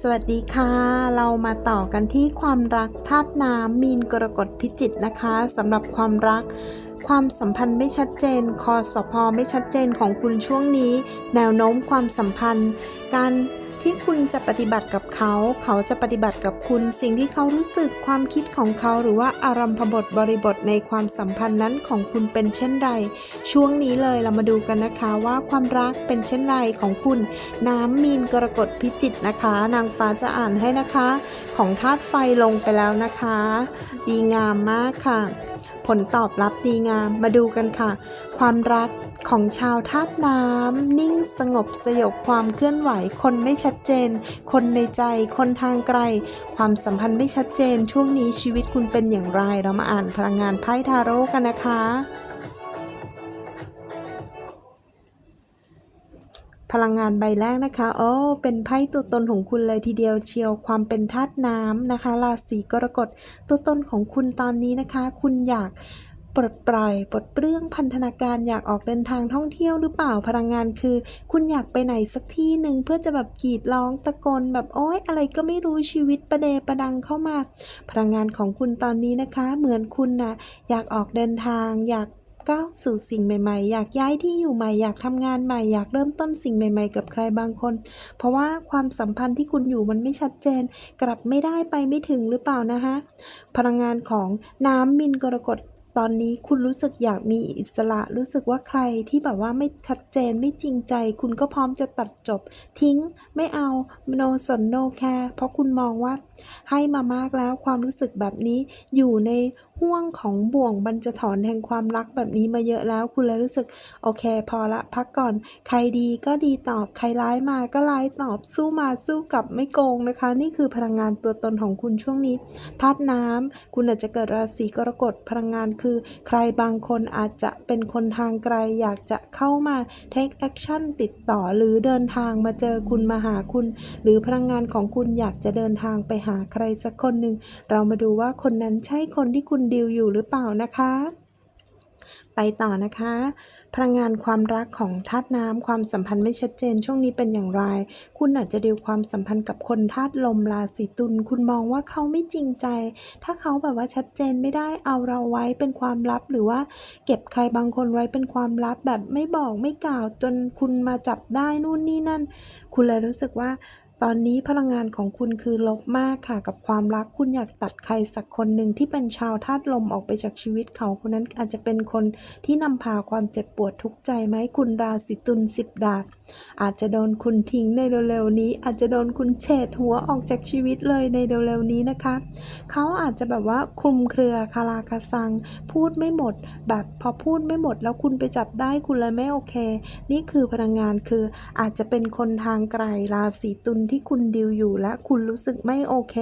สวัสดีค่ะ เรามาต่อกันที่ความรักธาตุน้ำมีนกรกฎพิจิตนะคะสำหรับความรัก ความสัมพันธ์ไม่ชัดเจน คอสพอไม่ชัดเจนของคุณช่วงนี้ แนวโน้มความสัมพันธ์ การ ที่คุณจะปฏิบัติกับเขา เขาจะปฏิบัติกับคุณสิ่งที่เขารู้สึกความคิดของเขาหรือว่าอารมณ์พบทบริบทในความสัมพันธ์นั้นของคุณเป็นเช่นไรช่วงนี้เลยเรามาดูกันนะคะว่าความรักเป็นเช่นไรของคุณ น้ำมีนกรกฎพิจิตนะคะ นางฟ้าจะอ่านให้นะคะ ของธาตุไฟลงไปแล้วนะคะ ดีงามมากค่ะ ผลตอบรับดีงามมาดูกันค่ะ ความรักของชาวธาตุน้ำ นิ่งสงบสยบความเคลื่อนไหว คนไม่ชัดเจน คนในใจ คนทางไกล ความสัมพันธ์ไม่ชัดเจน ช่วงนี้ชีวิตคุณเป็นอย่างไร เรามาอ่านพลังงานไพ่ทาโร่กันนะคะ พลังงานใบแรกนะคะโอ้เป็นไพ่ตัวตนของคุณเลยทีเดียวเชียวความเป็นธาตุน้ำนะคะ ราศีกรกฎตัวตนของคุณตอนนี้นะคะ คุณอยากปลดปล่อยปลดเปลื้องพันธนาการอยากออกเดินทางท่องเที่ยวหรือเปล่าพลังงานคือ คุณอยากไปไหนสักที่หนึ่งเพื่อจะแบบกรีดร้องตะโกนแบบโอ๊ยอะไรก็ไม่รู้ชีวิตประเดประดังเข้ามา พลังงานของคุณตอนนี้นะคะ เหมือนคุณนะ่ะอยากออกเดินทางอยาก ก้าวสู่สิ่งใหม่ ๆ อยากย้ายที่อยู่ใหม่ อยากทำงานใหม่ อยากเริ่มต้นสิ่งใหม่ ๆ กับใครบางคน เพราะว่าความสัมพันธ์ที่คุณอยู่มันไม่ชัดเจน กลับไม่ได้ไปไม่ถึงหรือเปล่านะคะพลังงานของน้ำมินกรกฎตอนนี้คุณรู้สึกอยากมีอิสระ รู้สึกว่าใครที่แบบว่าไม่ชัดเจนไม่จริงใจ คุณก็พร้อมจะตัดจบ ทิ้งไม่เอา no สน no care เพราะคุณมองว่าให้มามากแล้วความรู้สึกแบบนี้อยู่ในห่วงของบ่วงบรรจถอนแห่งความรักแบบนี้มาเยอะแล้ว คุณเลยรู้สึก โอเค พอละพักก่อน ใครดีก็ดีตอบ ใครร้ายมาก็ร้ายตอบสู้มาสู้กลับไม่โกงนะคะ นี่คือพลังงานตัวตนของคุณช่วงนี้ธาตุน้ำคุณอาจจะเกิดราศีกรกฎพลังงานคือ ใครบางคนอาจจะเป็นคนทางไกล อยากจะเข้ามา take action ติดต่อหรือเดินทางมาเจอคุณมาหาคุณ หรือพลังงานของคุณอยากจะเดินทางไปหาใครสักคนหนึ่งเรามาดูว่าคนนั้นใช่คนที่คุณดีลอยู่หรือเปล่านะคะ ไปต่อนะคะพลังงานความรักของธาตุน้ำความสัมพันธ์ไม่ชัดเจน ช่วงนี้เป็นอย่างไร คุณอาจจะดีลความสัมพันธ์กับคนธาตุลมราศีตุลคุณมองว่าเขาไม่จริงใจ ถ้าเขาแบบว่าชัดเจนไม่ได้เอาเราไว้เป็นความลับ หรือว่าเก็บใครบางคนไว้เป็นความลับแบบไม่บอกไม่กล่าวจนคุณมาจับได้นู่นนี่นั่น คุณเลยรู้สึกว่า ตอนนี้พลังงานของคุณคือลบมากค่ะ กับความรักคุณอยากตัดใครสักคนหนึ่งที่เป็นชาวธาตุลมออกไปจากชีวิตเขาคนนั้นอาจจะเป็นคนที่นำพาความเจ็บปวดทุกข์ใจไหมคุณราศีตุลสิบดาบอาจจะโดนคุณทิ้งในเร็วๆนี้ อาจจะโดนคุณเฉดหัวออกจากชีวิตเลยในเร็วๆนี้นะคะ เขาอาจจะแบบว่าคลุมเครือคาราคาซัง พูดไม่หมด แบบพอพูดไม่หมด แล้วคุณไปจับได้คุณเลยไม่โอเค นี่คือพลังงานคืออาจจะเป็นคนทางไกลราศีตุลที่คุณดิวอยู่และคุณรู้สึกไม่โอเค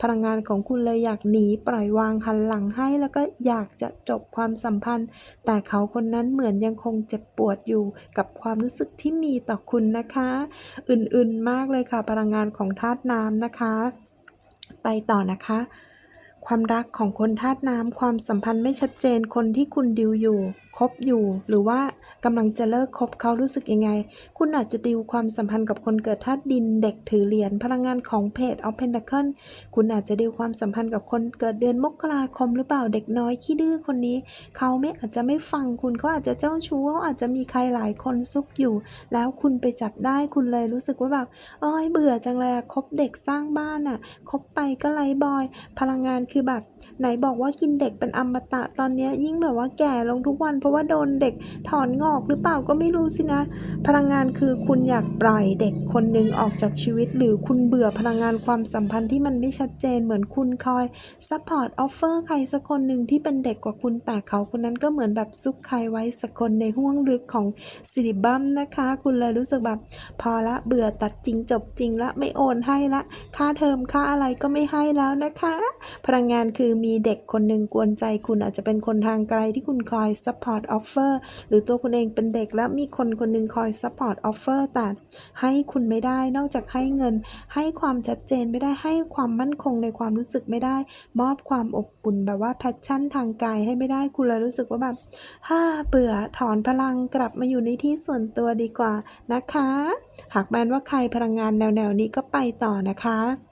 พลังงานของคุณเลยอยากหนีปล่อยวางหันหลังให้ แล้วก็อยากจะจบความสัมพันธ์ แต่เขาคนนั้นเหมือนยังคงเจ็บปวดอยู่กับความรู้สึกที่มีต่อคุณนะคะ อื่นๆมากเลยค่ะ พลังงานของธาตุน้ำนะคะ ไปต่อนะคะความรักของคนธาตุน้ำความสัมพันธ์ไม่ชัดเจนคนที่คุณดิวอยู่คบอยู่ หรือว่า กำลังจะเลิกคบเขารู้สึกยังไง คุณอาจจะดิวความสัมพันธ์กับคนเกิดธาตุดินเด็กถือเหรียญพลังงานของเพจ of Pentacle คุณอาจจะดิวความสัมพันธ์กับคนเกิดเดือนมกราคมหรือเปล่าเด็กน้อยขี้ดื้อคนนี้ เขาไม่อาจจะไม่ฟังคุณเขาอาจจะเจ้าชู้เขาอาจจะมีใครหลายคนซุกอยู่ แล้วคุณไปจับได้คุณเลยรู้สึกว่าแบบอ้ยเบื่อจังเลยคบเด็กสร้างบ้านอะคบไปก็ไรบอย พลังงานคือแบบไหนบอกว่ากินเด็กเป็นอมตะตอนนี้ยยิ่งแบบว่าแก่ลงทุกวันเพราะว่าโดนเด็กถอนงอกอกหรือเปล่าก็ไม่รู้สินะ พลังงานคือคุณอยากปล่อยเด็กคนหนึ่งออกจากชีวิต หรือคุณเบื่อพลังงานความสัมพันธ์ที่มันไม่ชัดเจนเหมือนคุณคอยซัพพอร์ตออฟเฟอร์ใครสักคนหนึ่งที่เป็นเด็กกว่าคุณแต่เขาคนนั้นก็เหมือนแบบซุกใครไว้สักคนในห้วงลึกของสิริบัมนะคะ คุณเลยรู้สึกแบบพอละเบื่อตัดจริงจบจริงละไม่โอนให้ละ ค่าเทอมค่าอะไรก็ไม่ให้แล้วนะคะ พลังงานคือมีเด็กคนหนึ่งกวนใจคุณอาจจะเป็นคนทางไกลที่คุณคอย support offer หรือตัวคุณเององเป็นเด็กแล้วมีคนคนหนึ่งคอยซัพพอร์ตออฟเฟอร์แต่ให้คุณไม่ได้นอกจากให้เงิน ให้ความชัดเจนไม่ได้ให้ความมั่นคงในความรู้สึกไม่ได้ มอบความอบอุ่นแบบว่าแพชชั่นทางกายให้ไม่ได้คุณเลยรู้สึกว่าแบบฮ่าเบื่อถอนพลังกลับมาอยู่ในที่ส่วนตัวดีกว่านะคะ หากแม้นว่าใครพลังงานแนวๆนี้ก็ไปต่อนะคะ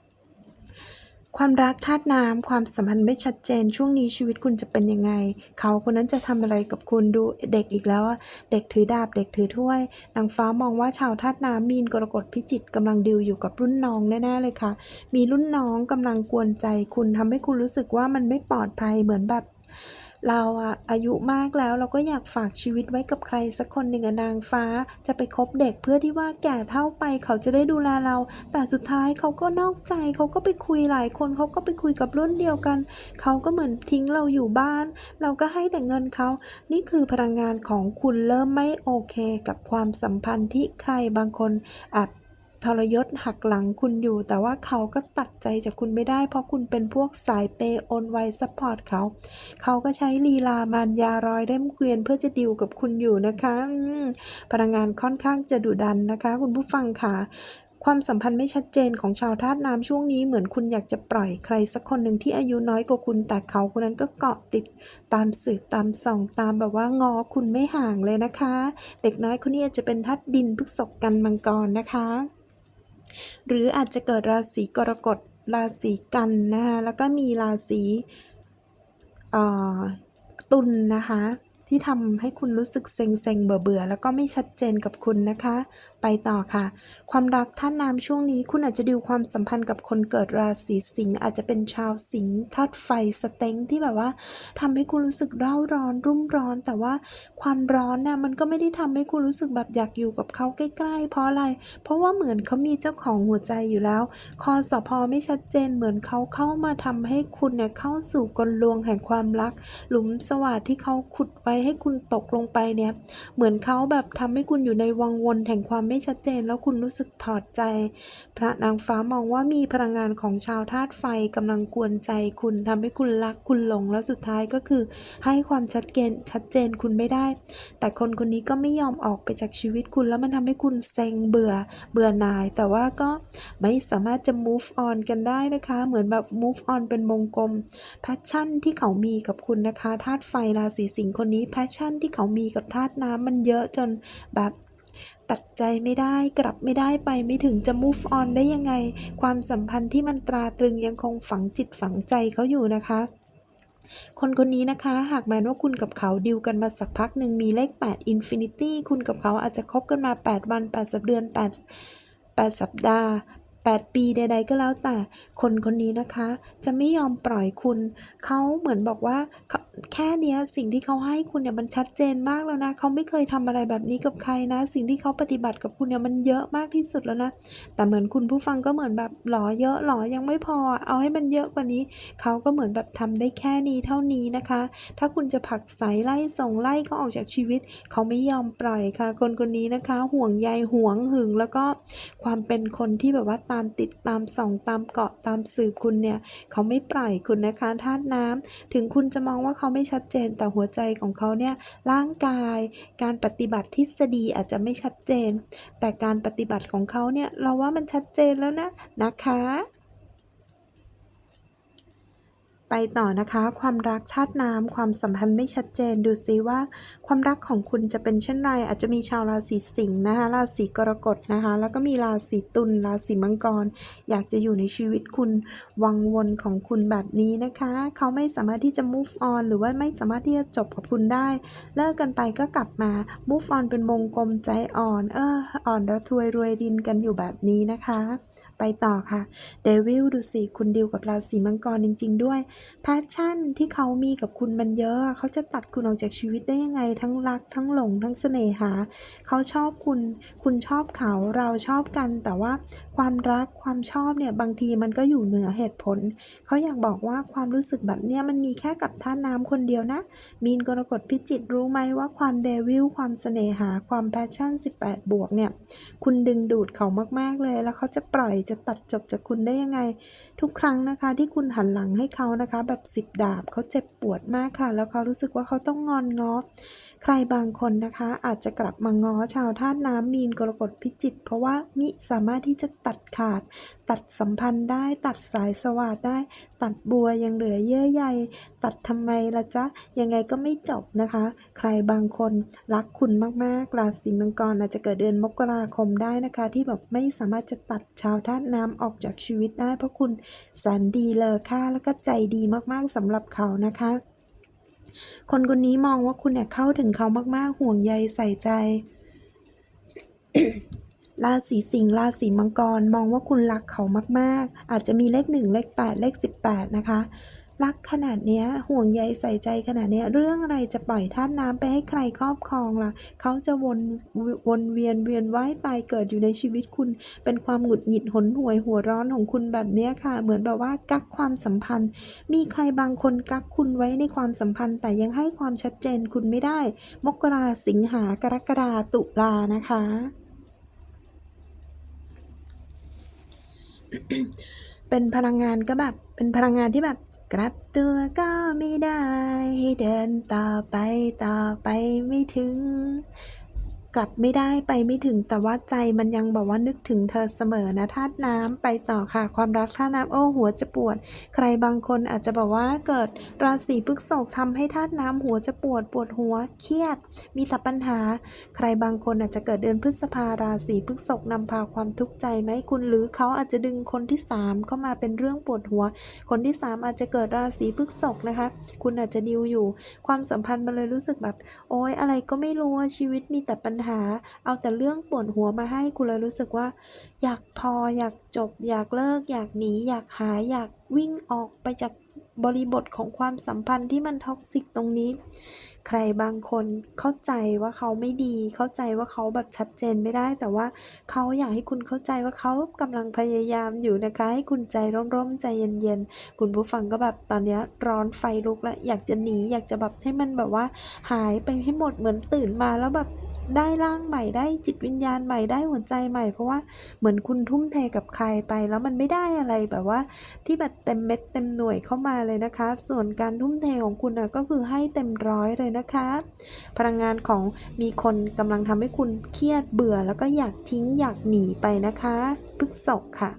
ความรักธาตุน้ำความสัมพันธ์ไม่ชัดเจน ช่วงนี้ชีวิตคุณจะเป็นยังไง เขาคนนั้นจะทำอะไรกับคุณดูเด็กอีกแล้วเด็กถือดาบเด็กถือถ้วยนางฟ้ามองว่าชาวธาตุน้ำมีนกรกฎพิจิตรกำลังดิวอยู่กับรุ่นน้องแน่ๆเลยค่ะ มีรุ่นน้องกำลังกวนใจคุณทำให้คุณรู้สึกว่ามันไม่ปลอดภัยเหมือนแบบ เราอะอายุมากแล้วเราก็อยากฝากชีวิตไว้กับใครสักคนหนึ่งอะนางฟ้า จะไปคบเด็กเพื่อที่ว่าแก่เท่าไปเขาจะได้ดูแลเรา แต่สุดท้ายเขาก็นอกใจเขาก็ไปคุยหลายคนเขาก็ไปคุยกับรุ่นเดียวกัน เขาก็เหมือนทิ้งเราอยู่บ้าน เราก็ให้แต่เงินเขา นี่คือพลังงานของคุณเริ่มไม่โอเค กับความสัมพันธ์ที่ใครบางคนแอบ ทรยศหักหลังคุณอยู่ แต่ว่าเขาก็ตัดใจจากคุณไม่ได้ เพราะคุณเป็นพวกสายเปย์โอนไวซัพพอร์ตเขา เขาก็ใช้ลีลามารยารอยเล่มเกวียนเพื่อจะดิวกับคุณอยู่นะคะพลังงานค่อนข้างจะดุดันนะคะ คุณผู้ฟังค่ะความสัมพันธ์ไม่ชัดเจนของชาวธาตุน้ำช่วงนี้เหมือนคุณอยากจะปล่อยใครสักคนหนึ่งที่อายุน้อยกว่าคุณแต่เขาคนนั้นก็เกาะติดตามสืบตามส่องตามแบบว่างอคุณไม่ห่างเลยนะคะ เด็กน้อยคนนี้อาจจะเป็นธาตุดินพฤกษภกันมังกรนะคะ หรืออาจจะเกิดราศีกรกฎราศีกันนะคะแล้วก็มีราศีตุลนะคะ ที่ทำให้คุณรู้สึกเซ็งเซ็งเบื่อเบื่อแล้วก็ไม่ชัดเจนกับคุณนะคะ ไปต่อค่ะ ความรักท่านน้ำช่วงนี้ คุณอาจจะดิวความสัมพันธ์กับคนเกิดราศีสิงห์อาจจะเป็นชาวสิงห์ธาตุไฟสเต็งที่แบบว่าทำให้คุณรู้สึกเร่าร้อนรุ่มร้อน แต่ว่าความร้อนน่ะมันก็ไม่ได้ทำให้คุณรู้สึกแบบอยากอยู่กับเขาใกล้ๆ เพราะอะไร เพราะว่าเหมือนเขามีเจ้าของหัวใจอยู่แล้วคอสพอไม่ชัดเจนเหมือนเขาเข้ามาทำให้คุณเนี่ยเข้าสู่กลลวงแห่งความรัก หลุมสวัสดที่เขาขุดไว้ให้คุณตกลงไปเนี่ยเหมือนเขาแบบทำให้คุณอยู่ในวังวนแห่งความไม่ชัดเจนแล้วคุณรู้สึกถอดใจ พระนางฟ้ามองว่ามีพลังงานของชาวธาตุไฟกำลังกวนใจคุณทำให้คุณรักคุณหลงแล้วสุดท้ายก็คือ ให้ความชัดเจนชัดเจนคุณไม่ได้ แต่คนคนนี้ก็ไม่ยอมออกไปจากชีวิตคุณแล้วมันทำให้คุณเซ็งเบื่อเบื่อหน่าย แต่ว่าก็ไม่สามารถจะ move on กันได้นะคะ เหมือนแบบ move on เป็นวงกลมแพชชั่นที่เขามีกับคุณนะคะธาตุไฟราศีสิงห์คนนี้แพชชั่นที่เขามีกับธาตุน้ำมันเยอะจนแบบ ตัดใจไม่ได้กลับไม่ได้ไปไม่ถึงจะ move on ได้ยังไง ความสัมพันธ์ที่มันตราตรึงยังคงฝังจิตฝังใจเขาอยู่นะคะคนคนนี้นะคะ หากแม้นว่าคุณกับเขาดิวกันมาสักพักหนึ่งมีเลข 8 Infinity คุณกับเขาอาจจะคบกันมา 8 วัน 8 สัปเดือน 8 8 สัปดาห์ 8 ปีใด ๆ ก็แล้วแต่คนคนนี้นะคะ จะไม่ยอมปล่อยคุณ เขาเหมือนบอกว่าแค่เนี้ยสิ่งที่เขาให้คุณเนี่ยมันชัดเจนมากแล้วนะเขาไม่เคยทำอะไรแบบนี้กับใครนะ สิ่งที่เขาปฏิบัติกับคุณเนี่ยมันเยอะมากที่สุดแล้วนะ แต่เหมือนคุณผู้ฟังก็เหมือนแบบหลอเยอะหลอยังไม่พอ เอาให้มันเยอะกว่านี้ เขาก็เหมือนแบบทำได้แค่นี้เท่านี้นะคะ ถ้าคุณจะผลักไสไล่ส่งไล่เขาออกจากชีวิต เขาไม่ยอมปล่อยค่ะ คนคนนี้นะคะ ห่วงใยห่วงหึงแล้วก็ความเป็นคนที่แบบว่าตามติดตามส่องตามเกาะตามสืบคุณเนี่ย เขาไม่ปล่อยคุณนะคะธาตุน้ำถึงคุณจะมองว่าเขาไม่ชัดเจนแต่หัวใจของเขาเนี่ยร่างกาย การปฏิบัติทฤษฎีอาจจะไม่ชัดเจน แต่การปฏิบัติของเขาเนี่ยเราว่ามันชัดเจนแล้วนะนะคะ ไปต่อนะคะ ความรักธาตุน้ำความสัมพันธ์ไม่ชัดเจนดูซิว่า ความรักของคุณจะเป็นเช่นไร อาจจะมีชาวราศีสิงห์นะคะราศีกรกฎนะคะ แล้วก็มีราศีตุลราศีมังกร อยากจะอยู่ในชีวิตคุณ วังวนของคุณแบบนี้นะคะ เขาไม่สามารถที่จะ move on หรือว่าไม่สามารถที่จะจบกับคุณได้ เลิกกันไปก็กลับมา move on เป็นวงกลมใจอ่อน เอออ่อนระทวยรวยดินกันอยู่แบบนี้นะคะ ไปต่อค่ะเดวิลดูสิคุณดิวกับราศีมังกรจริง ๆ ด้วยแพชชั่นที่เขามีกับคุณมันเยอะ เขาจะตัดคุณออกจากชีวิตได้ยังไง ทั้งรัก ทั้งหลง ทั้งเสน่หา เขาชอบคุณ คุณชอบเขาเราชอบกัน แต่ว่าความรักความชอบเนี่ยบางทีมันก็อยู่เหนือเหตุผล เขาอยากบอกว่าความรู้สึกแบบเนี้ยมันมีแค่กับท่าน้ำคนเดียวนะ มีนกรกฎพิจิตรรู้ไหมว่าความเดวิลความเสน่หา ความแพชชั่น 18 บวกเนี่ยคุณดึงดูดเขามากๆเลย แล้วเขาจะปล่อยจะตัดจบจากคุณได้ยังไง ทุกครั้งนะคะ ที่คุณหันหลังให้เขานะคะ แบบสิบดาบเขาเจ็บปวดมากค่ะ แล้วเขารู้สึกว่าเขาต้องงอนง้อ ใครบางคนนะคะอาจจะกลับมาง้อชาวธาตุน้ำมีนกรกฎพิจิกเพราะว่ามิสามารถที่จะตัดขาด ตัดสัมพันธ์ได้ตัดสายสวาดได้ ตัดบัวยังเหลือเยื่อใยตัดทำไมละจ๊ะ ยังไงก็ไม่จบนะคะ ใครบางคนรักคุณมากๆราศีมังกรอาจจะเกิดเดือนมกราคมได้นะคะ ที่แบบไม่สามารถจะตัดชาวธาตุน้ำออกจากชีวิตได้ เพราะคุณแสนดีเลอค่าแล้วก็ใจดีมากๆสำหรับเขานะคะ คนคนนี้มองว่าคุณเนี่ยเข้าถึงเขามากๆ ห่วงใยใส่ใจ ราศีสิงห์ ราศีมังกร มองว่าคุณรักเขามากๆ อาจจะมีเลขหนึ่งเลขแปดเลขสิบแปดนะคะ รักขนาดเนี้ยห่วงใยใส่ใจขนาดเนี้ยเรื่องอะไรจะปล่อยท่าตุน้ำไปให้ใครครอบครองล่ะเขาจะวนวนเวียนเวียนว่ายตายเกิดอยู่ในชีวิตคุณ เป็นความหงุดหงิดหนหวยหัวร้อนของคุณแบบเนี้ยค่ะ เหมือนแบบว่ากักความสัมพันธ์ มีใครบางคนกักคุณไว้ในความสัมพันธ์ แต่ยังให้ความชัดเจนคุณไม่ได้ มกราสิงหากรกฎาตุลานะคะ เป็นพลังงานก็แบบเป็นพลังงานที่แบบกลับตัวก็ไม่ได้ให้เดินต่อไปต่อไปไม่ถึง กลับไม่ได้ไปไม่ถึงแต่ว่าใจมันยังบอกว่านึกถึงเธอเสมอนะธาตุน้ำไปต่อค่ะ ความรักธาตุน้ำโอ้หัวจะปวด ใครบางคนอาจจะบอกว่าเกิดราศีพฤษภทำให้ธาตุน้ำหัวจะปวดปวดหัวเครียด มีแต่ปัญหา ใครบางคนอาจจะเกิดเดือนพฤษภาราศีพฤษภนำพาความทุกข์ใจไหมคุณหรือเขาอาจจะดึงคนที่สามเข้ามาเป็นเรื่องปวดหัว คนที่สามอาจจะเกิดราศีพฤษภนะคะ คุณอาจจะดิวอยู่ ความสัมพันธ์มันเลยรู้สึกแบบ โอ๊ยอะไรก็ไม่รู้ชีวิตมีแต่ปัญหาเอาแต่เรื่องปวดหัวมาให้คุณเลยรู้สึกว่า อยากพออยากจบ อยากเลิก อยากหนี อยากหายอยากวิ่งออกไปจากบริบทของความสัมพันธ์ที่มันท็อกซิกตรงนี้ ใครบางคนเข้าใจว่าเขาไม่ดี เข้าใจว่าเขาแบบชัดเจนไม่ได้ แต่ว่าเขาอยากให้คุณเข้าใจว่าเขากำลังพยายามอยู่นะคะ ให้คุณใจร่มๆใจเย็นๆ คุณผู้ฟังก็แบบตอนนี้ร้อนไฟลุกแล้วอยากจะหนีอยากจะแบบให้มันแบบว่า หายไปให้หมดเหมือนตื่นมาแล้วแบบ ได้ร่างใหม่ได้จิตวิญญาณใหม่ได้หัวใจใหม่ เพราะว่าเหมือนคุณทุ่มเทกับใครไป แล้วมันไม่ได้อะไรแบบว่า ที่แบบเต็มเม็ดเต็มหน่วยเข้ามาเลยนะคะ ส่วนการทุ่มเทของคุณนะก็คือให้เต็มร้อยเลยนะคะ พลังงานของมีคนกำลังทำให้คุณเครียดเบื่อ แล้วก็อยากทิ้งอยากหนีไปนะคะพฤกษกค่ะ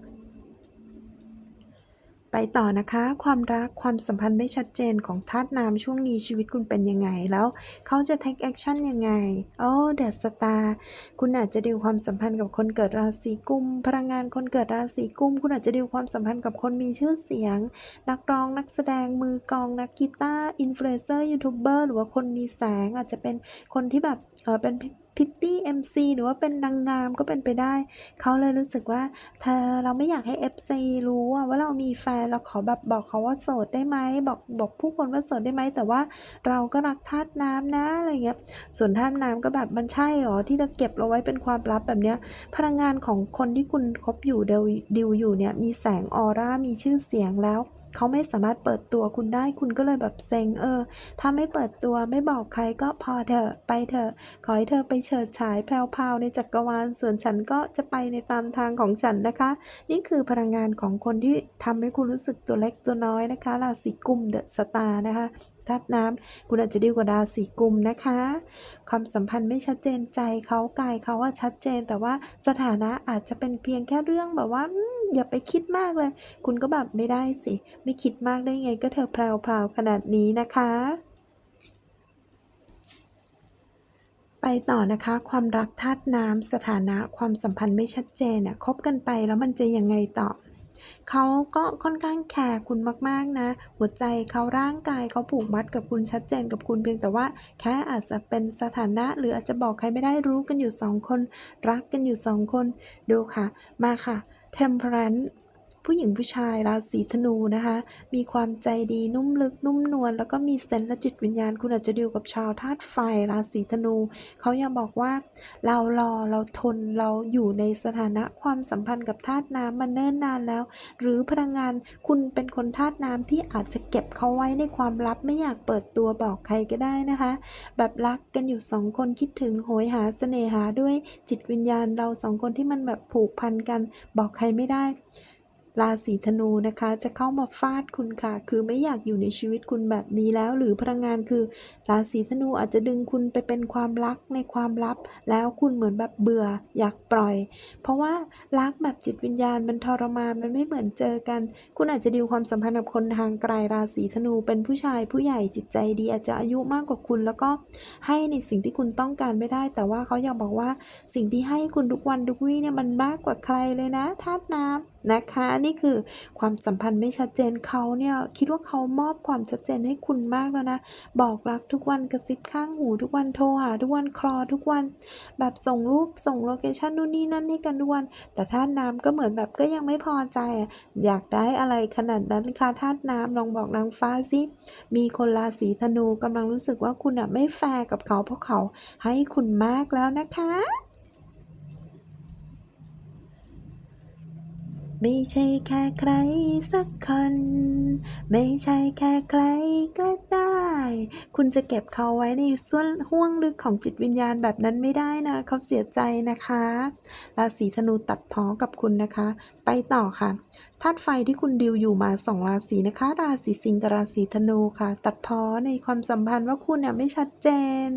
ไปต่อนะคะ ความรักความสัมพันธ์ไม่ชัดเจนของธาตุน้ำช่วงนี้ชีวิตคุณเป็นยังไงแล้ว เขาจะ take action ยังไง โอ้เดอะสตาร์คุณอาจจะดิวความสัมพันธ์กับคนเกิดราศีกุม พลังงานคนเกิดราศีกุม คุณอาจจะดิวความสัมพันธ์กับคนมีชื่อเสียง นักร้องนักแสดงมือกองนักกีตาร์อินฟลูเอนเซอร์ยูทูบเบอร์หรือว่าคนมีแสงอาจจะเป็นคนที่แบบเออเป็น พิตตี้เอ็มซีหรือว่าเป็นนางงามก็เป็นไปได้ เขาเลยรู้สึกว่าเธอเราไม่อยากให้ FC รู้ว่าเรามีแฟนเราขอแบบบอกเขาว่าโสดได้ไหมบอกบอกผู้คนว่าโสดได้ไหมแต่ว่าเราก็รักธาตุน้ำนะอะไรเงี้ยส่วนธาตุน้ำก็แบบมันใช่หรอที่เราเก็บเราไว้เป็นความลับแบบเนี้ยพลังงานของคนที่คุณคบอยู่เดวดิวอยู่เนี่ยมีแสงออร่ามีชื่อเสียงแล้ว เขาไม่สามารถเปิดตัวคุณได้คุณก็เลยแบบเซ็งเออ ถ้าไม่เปิดตัวไม่บอกใครก็พอเถอะไปเถอะ ขอให้เธอไปเฉิดฉายแพรวๆในจักรวาล ส่วนฉันก็จะไปในตามทางของฉันนะคะ นี่คือพลังงานของคนที่ทำให้คุณรู้สึกตัวเล็กตัวน้อยนะคะราศีกุมเดอะสตาร์นะคะธาตุน้ำคุณอาจจะดีกว่าราศีกุมนะคะ ความสัมพันธ์ไม่ชัดเจนใจเขากายเขาว่าชัดเจน แต่ว่าสถานะอาจจะเป็นเพียงแค่เรื่องแบบว่าอืมอย่าไปคิดมากเลย คุณก็แบบไม่ได้สิ ไม่คิดมากได้ไงก็เธอแพรวๆขนาดนี้นะคะไปต่อนะคะความรักธาตุน้ำสถานะความสัมพันธ์ไม่ชัดเจนเนี่ยคบกันไปแล้วมันจะยังไงต่อ เขาก็ค่อนข้างแคร์คุณมากๆนะ หัวใจเขาร่างกายเขาผูกมัดกับคุณชัดเจนกับคุณเพียงแต่ว่าแค่อาจจะเป็นสถานะ หรืออาจจะบอกใครไม่ได้รู้กันอยู่สองคน รักกันอยู่สองคน ดูค่ะ มาค่ะ Temperance ผู้หญิงผู้ชายราศีธนูนะคะ มีความใจดีนุ่มลึกนุ่มนวลแล้วก็มีเซนส์และจิตวิญญาณ คุณอาจจะดีลกับชาวธาตุไฟราศีธนู เขายังบอกว่าเรารอเราทนเราอยู่ในสถานะความสัมพันธ์กับธาตุน้ำมาเนิ่นนานแล้ว หรือพลังงานคุณเป็นคนธาตุน้ำที่อาจจะเก็บเขาไว้ในความลับไม่อยากเปิดตัวบอกใครก็ได้นะคะ แบบรักกันอยู่สองคนคิดถึงโหยหาเสน่หาด้วยจิตวิญญาณเราสองคนที่มันแบบผูกพันกันบอกใครไม่ได้ ราศีธนูนะคะ จะเข้ามาฟาดคุณค่ะ คือไม่อยากอยู่ในชีวิตคุณแบบนี้แล้ว หรือพลังงานคือ ราศีธนูอาจจะดึงคุณไปเป็นความรักในความลับ แล้วคุณเหมือนแบบเบื่ออยากปล่อย เพราะว่ารักแบบจิตวิญญาณมันทรมานมันไม่เหมือนเจอกัน คุณอาจจะดีลความสัมพันธ์กับคนทางไกลราศีธนูเป็นผู้ชายผู้ใหญ่จิตใจดีอาจจะอายุมากกว่าคุณ แล้วก็ให้ในสิ่งที่คุณต้องการไม่ได้ แต่ว่าเขาอยากบอกว่าสิ่งที่ให้คุณทุกวันทุกวี่เนี่ยมันมากกว่าใครเลยนะธาตุน้ำ นะคะนี่คือความสัมพันธ์ไม่ชัดเจนเขาเนี่ยคิดว่าเขามอบความชัดเจนให้คุณมากแล้วนะ บอกรักทุกวันกระซิบข้างหูทุกวันโทรหาทุกวันคลอทุกวัน แบบส่งรูปส่งโลเคชันนู่นนี่นั่นให้กันทุกวัน แต่ธาตุน้ำก็เหมือนแบบก็ยังไม่พอใจ อยากได้อะไรขนาดนั้นคะธาตุน้ำลองบอกนางฟ้าสิมีคนราศีธนูกำลังรู้สึกว่าคุณอะไม่แฟร์กับเขาเพราะเขาให้คุณมากแล้วนะคะ ไม่ใช่แค่ใครสักคน ไม่ใช่แค่ใครก็ได้ คุณจะเก็บเขาไว้ในส่วนห่วงลึกของจิตวิญญาณแบบนั้นไม่ได้นะ เขาเสียใจนะคะ ราศีธนูตัดพ้อกับคุณนะคะ ไปต่อค่ะธาตุไฟที่คุณดิวอยู่มาสองราศีนะคะ ราศีสิงห์กับราศีธนูค่ะ ตัดพ้อในความสัมพันธ์ว่าคุณเนี่ยไม่ชัดเจน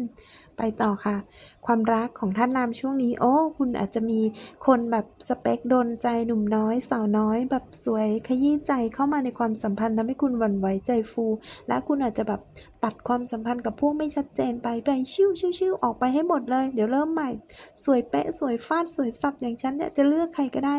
ไปต่อค่ะ ความรักของท่านนามช่วงนี้ โอ้ คุณอาจจะมีคนแบบสเปคโดนใจหนุ่มน้อย สาวน้อย แบบสวยขยี้ใจเข้ามาในความสัมพันธ์ทำให้คุณหวั่นไหวใจฟู และคุณอาจจะแบบตัดความสัมพันธ์กับพวกไม่ชัดเจนไปไปชิวชิวชิวออกไปให้หมดเลย เดี๋ยวเริ่มใหม่ สวยเป๊ะสวยฟาดสวยสับอย่างฉันเนี่ยจะเลือกใครก็ได้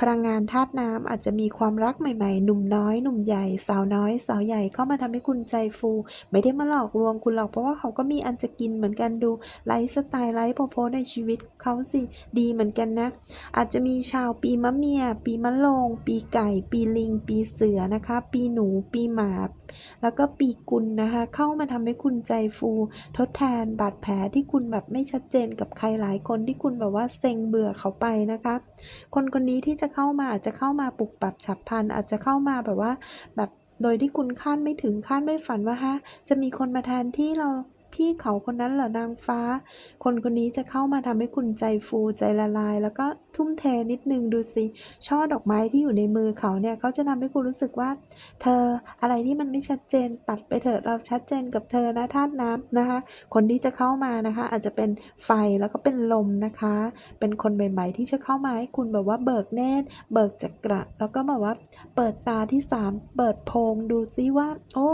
พลังงานธาตุน้ำอาจจะมีความรักใหม่ๆ หนุ่มน้อย หนุ่มใหญ่ สาวน้อย สาวใหญ่เข้ามาทำให้คุณใจฟู ไม่ได้มาหลอกลวงคุณหรอกเพราะว่าเขาก็มีอันจะกินเหมือนกันดูไลฟ์สไตล์ไลฟ์โพโพในชีวิตเขาสิดีเหมือนกันนะ อาจจะมีชาวปีมะเมีย ปีมะโรงปีไก่ ปีลิง ปีเสือนะคะ ปีหนู ปีหมา แล้วก็ปีกุลนะคะ เข้ามาทำให้คุณใจฟู ทดแทนบาดแผลที่คุณแบบไม่ชัดเจนกับใครหลายคนที่คุณแบบว่าเซ็งเบื่อเขาไปนะคะ คนคนนี้ที่จะเข้ามาอาจจะเข้ามาปลุกปรับฉับพลัน อาจจะเข้ามาแบบว่าแบบโดยที่คุณคาดไม่ถึงคาดไม่ฝันว่าฮะจะมีคนมาแทนที่เรา พี่เขาคนนั้นเหรอนางฟ้า คนคนนี้จะเข้ามาทำให้คุณใจฟูใจละลาย แล้วก็ทุ่มเทนิดนึงดูสิช่อดอกไม้ที่อยู่ในมือเขาเนี่ยเขาจะทำให้คุณรู้สึกว่า เธออะไรที่มันไม่ชัดเจนตัดไปเถอะเราชัดเจนกับเธอนะธาตุน้ำนะคะ คนที่จะเข้ามานะคะ อาจจะเป็นไฟแล้วก็เป็นลมนะคะ เป็นคนใหม่ ๆ ที่จะเข้ามาให้คุณแบบว่าเบิกเนตรเบิกจักระ แล้วก็แบบว่าเปิดตาที่สามเปิดโพงดูซิว่า โอ้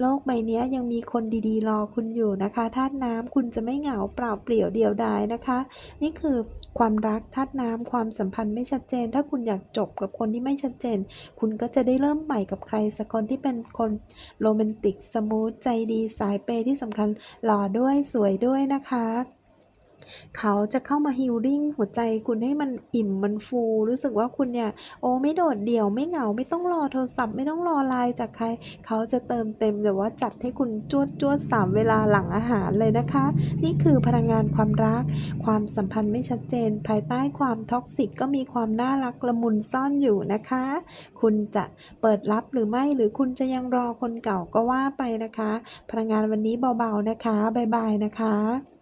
โลกใบนี้ยังมีคนดีๆ รอคุณอยู่นะคะธาตุน้ำคุณจะไม่เหงาเปล่าเปลี่ยวเดียวดายนะคะ นี่คือความรักธาตุน้ำความสัมพันธ์ไม่ชัดเจน ถ้าคุณอยากจบกับคนที่ไม่ชัดเจน คุณก็จะได้เริ่มใหม่กับใครสักคนที่เป็นคนโรแมนติกสมูทใจดีสายเปย์ที่สำคัญหล่อด้วยสวยด้วยนะคะ เขาจะเข้ามาฮิลลิ่งหัวใจคุณให้มันอิ่มมันฟู รู้สึกว่าคุณเนี่ย โอ้ไม่โดดเดี่ยวไม่เหงาไม่ต้องรอโทรศัพท์ไม่ต้องรอไลน์จากใคร เขาจะเติมเต็มแต่ว่าจัดให้คุณจวดจวดสามเวลาหลังอาหารเลยนะคะ นี่คือพลังงานความรัก ความสัมพันธ์ไม่ชัดเจน ภายใต้ความท็อกซิกก็มีความน่ารักละมุนซ่อนอยู่นะคะ คุณจะเปิดรับหรือไม่หรือคุณจะยังรอคนเก่าก็ว่าไปนะคะ พลังงานวันนี้เบาๆนะคะบายบายนะคะ